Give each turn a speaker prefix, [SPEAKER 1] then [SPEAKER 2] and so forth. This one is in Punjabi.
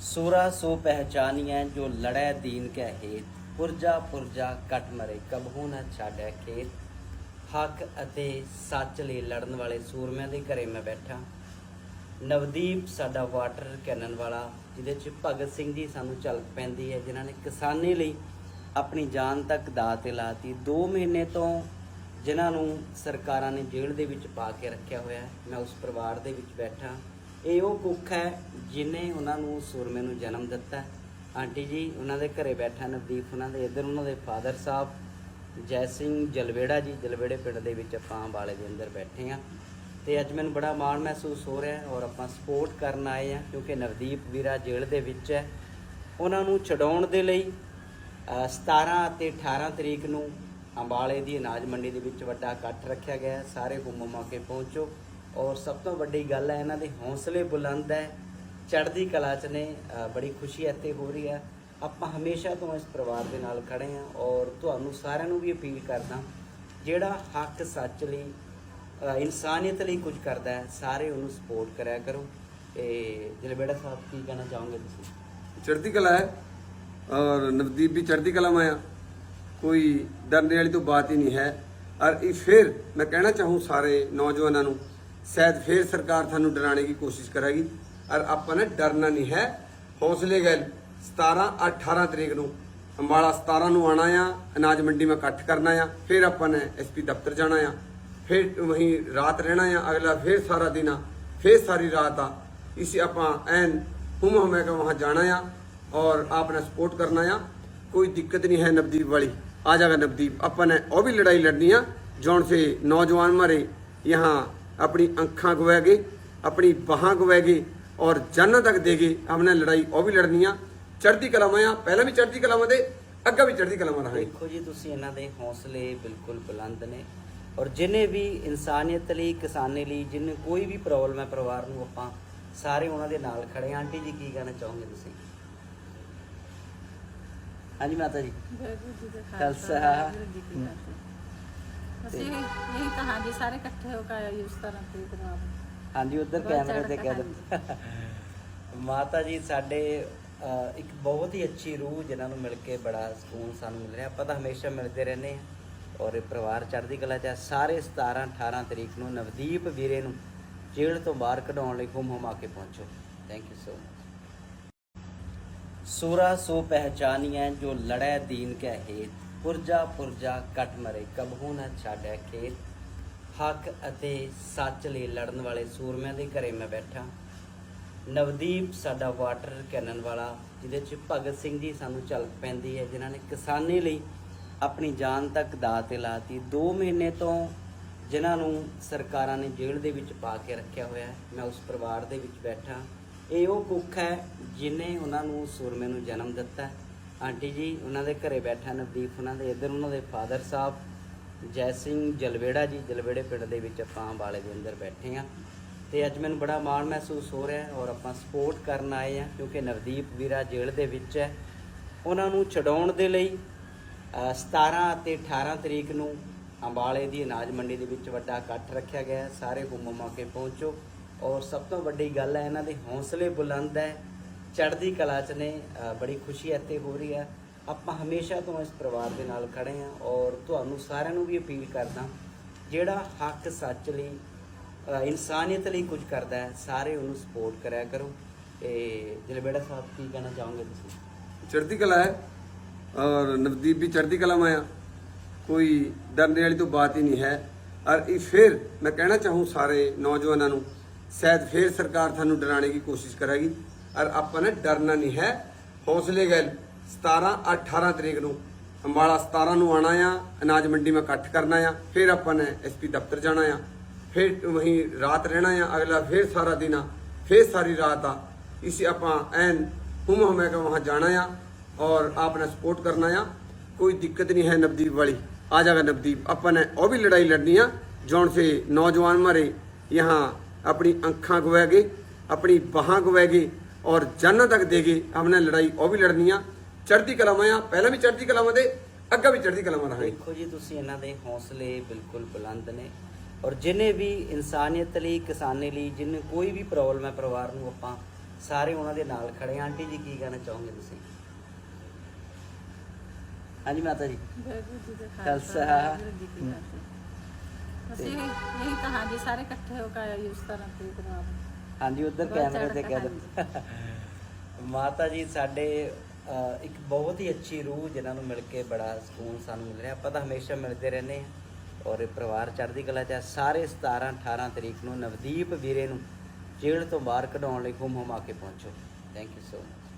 [SPEAKER 1] ਸੂਰਾ ਸੋ ਪਹਿਚਾਨੀਐ ਜੋ ਲੜੈ ਦੀਨ ਕੈ ਹੇਤ, ਪੁਰਜਾ ਪੁਰਜਾ ਕੱਟ ਮਰੇ ਕਬਹੂ ਨਾ ਛਾੜੈ ਖੇਤ। ਹੱਕ ਅਤੇ ਸੱਚ ਲਈ ਲੜਨ ਵਾਲੇ ਸੂਰਮਿਆਂ ਦੇ ਘਰੇ ਮੈਂ ਬੈਠਾ। ਨਵਦੀਪ ਸਾਡਾ ਵਾਟਰ ਕੈਨਨ ਵਾਲਾ, ਜਿਹਦੇ ਚ ਭਗਤ ਸਿੰਘ ਜੀ ਸਾਨੂੰ ਝਲਕ ਪੈਂਦੀ ਹੈ, ਜਿਨ੍ਹਾਂ ਨੇ ਕਿਸਾਨੀ ਲਈ ਆਪਣੀ ਜਾਨ ਤੱਕ ਦਾਅ ਤੇ ਲਾਤੀ 2 ਮਹੀਨੇ ਤੋਂ ਜਿਨ੍ਹਾਂ ਨੂੰ ਸਰਕਾਰਾਂ ਨੇ ਜੇਲ੍ਹ ਦੇ ਵਿੱਚ ਪਾ ਕੇ ਰੱਖਿਆ ਹੋਇਆ ਮੈਂ ਉਸ ਪਰਿਵਾਰ ਦੇ ਵਿੱਚ ਬੈਠਾ। ਇਹ ਉਹ ਕੁੱਖ ਹੈ ਜਿਨੇ ਉਹਨਾਂ ਨੂੰ ਸੂਰਮੇ ਨੂੰ ਜਨਮ ਦਿੱਤਾ ਆਂਟੀ ਜੀ ਉਹਨਾਂ ਦੇ ਘਰੇ ਬੈਠਾ ਨਵਦੀਪ ਉਹਨਾਂ ਦੇ ਇੱਧਰ ਉਹਨਾਂ ਦੇ ਫਾਦਰ ਸਾਹਿਬ ਜੈ ਸਿੰਘ ਜਲਵੇੜਾ ਜੀ ਜਲਵੇੜੇ ਪਿੰਡ ਦੇ ਵਿੱਚ ਆਪਾਂ ਅੰਬਾਲੇ ਦੇ ਅੰਦਰ ਬੈਠੇ ਆ ਤੇ ਅੱਜ ਮੈਨੂੰ ਬੜਾ ਮਾਣ ਮਹਿਸੂਸ ਹੋ ਰਿਹਾ ਔਰ ਆਪਾਂ ਸਪੋਰਟ ਕਰਨ ਆਏ ਆ ਕਿਉਂਕਿ ਨਵਦੀਪ ਵੀਰਾ ਜੇਲ੍ਹ ਦੇ ਵਿੱਚ ਹੈ। ਉਹਨਾਂ ਨੂੰ ਛਡਾਉਣ ਦੇ ਲਈ ਅ, 17 ਅਤੇ 18 ਤਰੀਕ ਨੂੰ ਅੰਬਾਲੇ ਦੀ ਅਨਾਜ ਮੰਡੀ ਦੇ ਵਿੱਚ ਵੱਡਾ ਇਕੱਠ ਰੱਖਿਆ ਗਿਆ ਸਾਰੇ ਹੁਮ ਮੌਕੇ ਪਹੁੰਚੋ। ਔਰ ਸਭ ਤੋਂ ਵੱਡੀ ਗੱਲ ਹੈ, ਇਹਨਾਂ ਦੇ ਹੌਸਲੇ ਬੁਲੰਦ ਹੈ। ਚੜ੍ਹਦੀ ਕਲਾ ਚ ਨੇ ਬੜੀ ਖੁਸ਼ੀ ਇੱਥੇ ਹੋ ਰਹੀ ਹੈ। ਆਪਾਂ ਹਮੇਸ਼ਾ ਤੋਂ ਇਸ ਪਰਿਵਾਰ ਦੇ ਨਾਲ ਖੜੇ ਹਾਂ ਔਰ ਤੁਹਾਨੂੰ ਸਾਰਿਆਂ ਨੂੰ ਵੀ ਅਪੀਲ ਕਰਦਾ ਜਿਹੜਾ ਹੱਕ ਸੱਚ ਲਈ ਇਨਸਾਨੀਅਤ ਲਈ ਕੁਝ ਕਰਦਾ ਹੈ, ਸਾਰੇ ਉਹਨੂੰ ਸਪੋਰਟ ਕਰਿਆ ਕਰੋ। ਤੇ ਜਲਬੇੜਾ ਸਾਹਿਬ, ਕੀ ਕਹਿਣਾ ਚਾਹੋਗੇ ਤੁਸੀਂ?
[SPEAKER 2] ਚੜ੍ਹਦੀ ਕਲਾ ਹੈ ਔਰ ਨਵਦੀਪ ਵੀ ਚੜ੍ਹਦੀ ਕਲਾ में ਕੋਈ ਡਰਨੇ ਵਾਲੀ ਤੋਂ ਬਾਤ ਹੀ ਨਹੀਂ ਹੈ। ਔਰ ਇਹ ਫਿਰ ਮੈਂ ਕਹਿਣਾ ਚਾਹੂੰ ਸਾਰੇ ਨੌਜਵਾਨਾਂ ਨੂੰ ਸ਼ਾਇਦ ਫਿਰ ਸਰਕਾਰ ਤੁਹਾਨੂੰ ਡਰਾਣੇ ਦੀ ਕੋਸ਼ਿਸ਼ ਕਰੇਗੀ ਔਰ ਆਪਾਂ ਨੇ ਡਰਨਾ ਨਹੀਂ ਹੈ ਹੌਸਲੇ ਗੱਲ 17 18 ਤਰੀਕ ਨੂੰ ਅੰਬਾਲਾ 17 ਨੂੰ ਆਣਾ ਆ ਅਨਾਜ ਮੰਡੀ में ਇਕੱਠ ਕਰਨਾ ਆ ਫਿਰ ਆਪਾਂ ਨੇ ਐਸਪੀ ਦਫ਼ਤਰ ਜਾਣਾ ਆ ਫਿਰ ਵਹੀਂ ਰਾਤ ਰਹਿਣਾ ਆ ਅਗਲਾ ਫਿਰ ਸਾਰਾ ਦਿਨ ਆ ਫਿਰ ਸਾਰੀ ਰਾਤ ਆ ਇਸੇ ਆਪਾਂ ਐਨ ਹੁਮ ਹਮੇ ਕੇ ਵਹਾਂ ਜਾਣਾ ਆ और आपने सपोर्ट करना है कोई दिक्कत नहीं है नवदीप वाली आ जाएगा नवदीप अपन ने और भी लड़ाई लड़नी है जौन से नौजवान मारे यहाँ ਆਪਣੀ अंखा गवाए गए अपनी बाह गवाए गए और जाना तक दे गए हमने लड़ाई वह भी लड़नी ਆ। ਚੜ੍ਹਦੀ ਕਲਾਵਾਂ ਆ। ਪਹਿਲਾਂ ਵੀ ਚੜ੍ਹਦੀ ਕਲਾਵਾਂ ਦੇ ਅੱਗਾ ਵੀ ਚੜ੍ਹਦੀ ਕਲਾਵਾਂ ਰਹਾਂਗੇ।
[SPEAKER 1] ਦੇਖੋ ਜੀ ਤੁਸੀਂ ਇਹਨਾਂ ਦੇ ਹੌਸਲੇ ਬਿਲਕੁਲ ਬੁਲੰਦ ਨੇ। ਔਰ ਜਿਨੇ ਵੀ ਇਨਸਾਨੀਅਤ ਲਈ ਕਿਸਾਨੇ ਲਈ ਜਿਨੇ ਕੋਈ ਵੀ ਪ੍ਰੋਬਲਮ ਹੈ ਪਰਿਵਾਰ ਨੂੰ ਆਪਾਂ ਸਾਰੇ ਉਹਨਾਂ ਦੇ ਨਾਲ ਖੜੇ ਆਂਟੀ ਜੀ ਕੀ ਕਹਿਣਾ ਚਾਹੋਗੇ ਤੁਸੀਂ? ਹਾਂਜੀ ਮਾਤਾ ਜੀ। ਖਾਲਸਾ।
[SPEAKER 3] ਅਸੀਂ ਇਹੀ ਕਹਾਂਗੇ ਸਾਰੇ ਇਕੱਠੇ ਹੋ ਕੇ ਆਇਓ ਇਸ ਤਰ੍ਹਾਂ ਤੇ ਕਰਵਾ
[SPEAKER 1] ਹਾਂਜੀ ਉਧਰ ਕੈਮਰੇ ਤੇ ਕਹਿ ਦਿਓ ਮਾਤਾ ਜੀ ਸਾਡੇ ਇੱਕ ਬਹੁਤ ਹੀ ਅੱਛੀ ਰੂਹ ਜਿਨ੍ਹਾਂ ਨੂੰ ਮਿਲ ਕੇ ਬੜਾ ਸਕੂਨ ਸਾਨੂੰ ਮਿਲ ਰਿਹਾ। ਆਪਾਂ ਤਾਂ ਹਮੇਸ਼ਾ ਮਿਲਦੇ ਰਹਿੰਦੇ ਹਾਂ ਔਰ ਇਹ ਪਰਿਵਾਰ ਚੜ੍ਹਦੀ ਕਲਾ ਚ। ਸਾਰੇ 17 18 ਤਰੀਕ ਨੂੰ ਨਵਦੀਪ ਵੀਰੇ ਨੂੰ ਜੇਲ੍ਹ ਤੋਂ ਬਾਹਰ ਕਢਾਉਣ ਲਈ ਹੁਮ ਹੁਮਾ ਕੇ ਪਹੁੰਚੋ। ਥੈਂਕ ਯੂ ਸੋ ਮਚ ਸੂਰਾ ਸੋ ਪਹਿਚਾਨੀਐ ਜੋ ਲੜੈ ਦੀਨ ਕੈ ਹੇਤ। ਪੁਰਜਾ ਪੁਰਜਾ ਕੱਟ ਮਰੇ ਕਬਹੂ ਨਾ ਛਾੜੈ ਖੇਤ। ਹੱਕ ਅਤੇ ਸੱਚ ਲਈ ਲੜਨ ਵਾਲੇ ਸੂਰਮਿਆਂ ਦੇ ਘਰੇ ਮੈਂ ਬੈਠਾ। ਨਵਦੀਪ ਸਾਡਾ ਵਾਟਰ ਕੈਨਨ ਵਾਲਾ, ਜਿਹਦੇ ਚ ਭਗਤ ਸਿੰਘ ਜੀ ਸਾਨੂੰ ਝਲਕ ਪੈਂਦੀ ਹੈ, ਜਿਨ੍ਹਾਂ ਨੇ ਕਿਸਾਨੀ ਲਈ ਆਪਣੀ ਜਾਨ ਤੱਕ ਦਾਅ ਤੇ ਲਾਤੀ 2 ਮਹੀਨੇ ਤੋਂ ਜਿਨ੍ਹਾਂ ਨੂੰ ਸਰਕਾਰਾਂ ਨੇ ਜੇਲ੍ਹ ਦੇ ਵਿੱਚ ਪਾ ਕੇ ਰੱਖਿਆ ਹੋਇਆ ਮੈਂ ਉਸ ਪਰਿਵਾਰ ਦੇ ਵਿੱਚ ਬੈਠਾ। ਇਹ ਉਹ ਕੁੱਖ ਹੈ, ਜਿਨੇ ਉਹਨਾਂ ਨੂੰ ਸੂਰਮੇ ਨੂੰ ਜਨਮ ਦਿੱਤਾ ਆਂਟੀ ਜੀ ਉਹਨਾਂ ਦੇ ਘਰੇ ਬੈਠਾ ਨਵਦੀਪ ਉਹਨਾਂ ਦੇ ਇੱਧਰ ਉਹਨਾਂ ਦੇ ਫਾਦਰ ਸਾਹਿਬ ਜੈ ਸਿੰਘ ਜਲਵੇੜਾ ਜੀ ਜਲਵੇੜੇ ਪਿੰਡ ਦੇ ਵਿੱਚ ਆਪਾਂ ਅੰਬਾਲੇ ਦੇ ਅੰਦਰ ਬੈਠੇ ਆ ਤੇ ਅੱਜ ਮੈਨੂੰ ਬੜਾ ਮਾਣ ਮਹਿਸੂਸ ਹੋ ਰਿਹਾ ਔਰ ਆਪਾਂ ਸਪੋਰਟ ਕਰਨ ਆਏ ਆ ਕਿਉਂਕਿ ਨਵਦੀਪ ਵੀਰਾ ਜੇਲ੍ਹ ਦੇ ਵਿੱਚ ਹੈ। ਉਹਨਾਂ ਨੂੰ ਛਡਾਉਣ ਦੇ ਲਈ ਅ, 17 ਅਤੇ 18 ਤਰੀਕ ਨੂੰ ਅੰਬਾਲੇ ਦੀ ਅਨਾਜ ਮੰਡੀ ਦੇ ਵਿੱਚ ਵੱਡਾ ਇਕੱਠ ਰੱਖਿਆ ਗਿਆ ਹੈ। ਸਾਰੇ ਹੁਮ ਮੌਕੇ ਪਹੁੰਚੋ। ਔਰ ਸਭ ਤੋਂ ਵੱਡੀ ਗੱਲ ਹੈ ਇਹਨਾਂ ਦੇ ਹੌਸਲੇ ਬੁਲੰਦ ਹੈ। ਚੜ੍ਹਦੀ ਕਲਾ ਚ ਨੇ ਬੜੀ ਖੁਸ਼ੀ ਇੱਥੇ ਹੋ ਰਹੀ ਹੈ। ਆਪਾਂ ਹਮੇਸ਼ਾ ਤੋਂ ਇਸ ਪਰਿਵਾਰ ਦੇ ਨਾਲ ਖੜੇ ਹਾਂ ਔਰ ਤੁਹਾਨੂੰ ਸਾਰਿਆਂ ਨੂੰ ਵੀ ਅਪੀਲ ਕਰਦਾ ਜਿਹੜਾ ਹੱਕ ਸੱਚ ਲਈ ਇਨਸਾਨੀਅਤ ਲਈ ਕੁਝ ਕਰਦਾ ਹੈ, ਸਾਰੇ ਉਹਨੂੰ ਸਪੋਰਟ ਕਰਿਆ ਕਰੋ। ਤੇ ਜਲਬੇੜਾ ਸਾਹਿਬ, ਕੀ ਕਹਿਣਾ ਚਾਹੋਗੇ ਤੁਸੀਂ?
[SPEAKER 2] ਚੜ੍ਹਦੀ ਕਲਾ ਹੈ ਔਰ ਨਵਦੀਪ ਵੀ ਚੜ੍ਹਦੀ ਕਲਾ में ਕੋਈ ਡਰਨੇ ਵਾਲੀ ਤੋਂ ਬਾਤ ਹੀ ਨਹੀਂ ਹੈ। ਔਰ ਇਹ ਫਿਰ ਮੈਂ ਕਹਿਣਾ ਚਾਹੂੰ ਸਾਰੇ ਨੌਜਵਾਨਾਂ ਨੂੰ, ਸ਼ਾਇਦ ਫਿਰ ਸਰਕਾਰ ਤੁਹਾਨੂੰ ਡਰਾਣੇ ਦੀ ਕੋਸ਼ਿਸ਼ ਕਰੇਗੀ। ਔਰ ਆਪਾਂ ਨੇ ਡਰਨਾ ਨਹੀਂ ਹੈ। ਹੌਸਲੇ ਗੱਲ 17 18 ਤਰੀਕ ਨੂੰ। ਅੰਬਾਲਾ 17 ਨੂੰ ਆਣਾ ਆ, ਅਨਾਜ ਮੰਡੀ ਮੈਂ ਇਕੱਠ ਕਰਨਾ ਆ, ਫਿਰ ਆਪਾਂ ਨੇ ਐਸਪੀ ਦਫ਼ਤਰ ਜਾਣਾ ਆ। ਫਿਰ ਵਹੀਂ ਰਾਤ ਰਹਿਣਾ ਆ, ਅਗਲਾ ਫਿਰ ਸਾਰਾ ਦਿਨ ਆ, ਫਿਰ ਸਾਰੀ ਰਾਤ ਆ। ਇਸੇ ਆਪਾਂ ਐਨ ਹੁਮ ਹਮੇ ਕੇ ਵਹਾਂ ਜਾਣਾ ਆ ਔਰ ਆਪ ਨੇ ਸਪੋਰਟ ਕਰਨਾ ਆ। ਕੋਈ ਦਿੱਕਤ ਨਹੀਂ ਹੈ ਨਵਦੀਪ ਵਾਲੀ। ਆ ਜਾਗਾ ਨਵਦੀਪ। ਆਪਾਂ ਨੇ ਉਹ ਵੀ ਲੜਾਈ ਲੜਨੀ ਆ। ਜੌਣ ਸੇ ਨੌਜਵਾਨ ਮਾਰੇ, ਯਹਾਂ ਆਪਣੀ ਅੱਖਾਂ ਗਵਾਏਗੇ ਆਪਣੀ ਬਾਹਾਂ ਗਵਾ ਗਏ। ਔਰ ਜਾਨਾਂ ਤੱਕ ਦੇਗੇ ਆਪਣੇ ਲੜਾਈ ਉਹ ਵੀ ਲੜਨੀ ਆ ਚੜ੍ਹਦੀ ਕਲਾਵਾਂ ਆ ਪਹਿਲਾਂ ਵੀ ਚੜ੍ਹਦੀ ਕਲਾਵਾਂ ਦੇ ਅੱਗਾ ਵੀ ਚੜ੍ਹਦੀ ਕਲਾਵਾਂ ਰਹਾਂਗੇ।
[SPEAKER 1] ਦੇਖੋ ਜੀ ਤੁਸੀਂ ਇਹਨਾਂ ਦੇ ਹੌਸਲੇ ਬਿਲਕੁਲ ਬੁਲੰਦ ਨੇ। ਔਰ ਜਿਨੇ ਵੀ ਇਨਸਾਨੀਅਤ ਲਈ ਕਿਸਾਨੀ ਲਈ ਜਿਨ ਕੋਈ ਵੀ ਪ੍ਰੋਬਲਮ ਹੈ ਪਰਿਵਾਰ ਨੂੰ ਆਪਾਂ ਸਾਰੇ ਉਹਨਾਂ ਦੇ ਨਾਲ ਖੜੇ ਆਂ ਆਂਟੀ ਜੀ ਕੀ ਕਹਿਣਾ ਚਾਹੋਗੇ ਤੁਸੀਂ? ਹਾਂਜੀ ਮਾਤਾ ਜੀ। ਖਾਲਸਾ
[SPEAKER 3] ਅਸੀਂ ਇਹ ਸਾਰੇ ਇਕੱਠੇ ਹੋ ਕੇ ਇਸ ਤਰ੍ਹਾਂ ਤੇ ਬਣਾ
[SPEAKER 1] ਹਾਂਜੀ ਉਧਰ ਕੈਮਰੇ ਤੇ ਕਹਿ ਦਿਓ ਮਾਤਾ ਜੀ ਸਾਡੇ ਅਹ, ਇੱਕ ਬਹੁਤ ਹੀ ਅੱਛੀ ਰੂਹ ਜਿਨ੍ਹਾਂ ਨੂੰ ਮਿਲ ਕੇ ਬੜਾ ਸਕੂਨ ਸਾਨੂੰ ਮਿਲ ਰਿਹਾ। ਆਪਾਂ ਤਾਂ ਹਮੇਸ਼ਾ ਮਿਲਦੇ ਰਹਿੰਦੇ ਹਾਂ ਔਰ ਇਹ ਪਰਿਵਾਰ ਚੜ੍ਹਦੀ ਕਲਾ ਚ ਹੈ। ਸਾਰੇ 17 18 ਤਰੀਕ ਨੂੰ ਨਵਦੀਪ ਵੀਰੇ ਨੂੰ ਜੇਲ੍ਹ ਤੋਂ ਬਾਹਰ ਕਢਾਉਣ ਲਈ ਹੁਮ ਹੁਮਾ ਕੇ ਪਹੁੰਚੋ। Thank you so much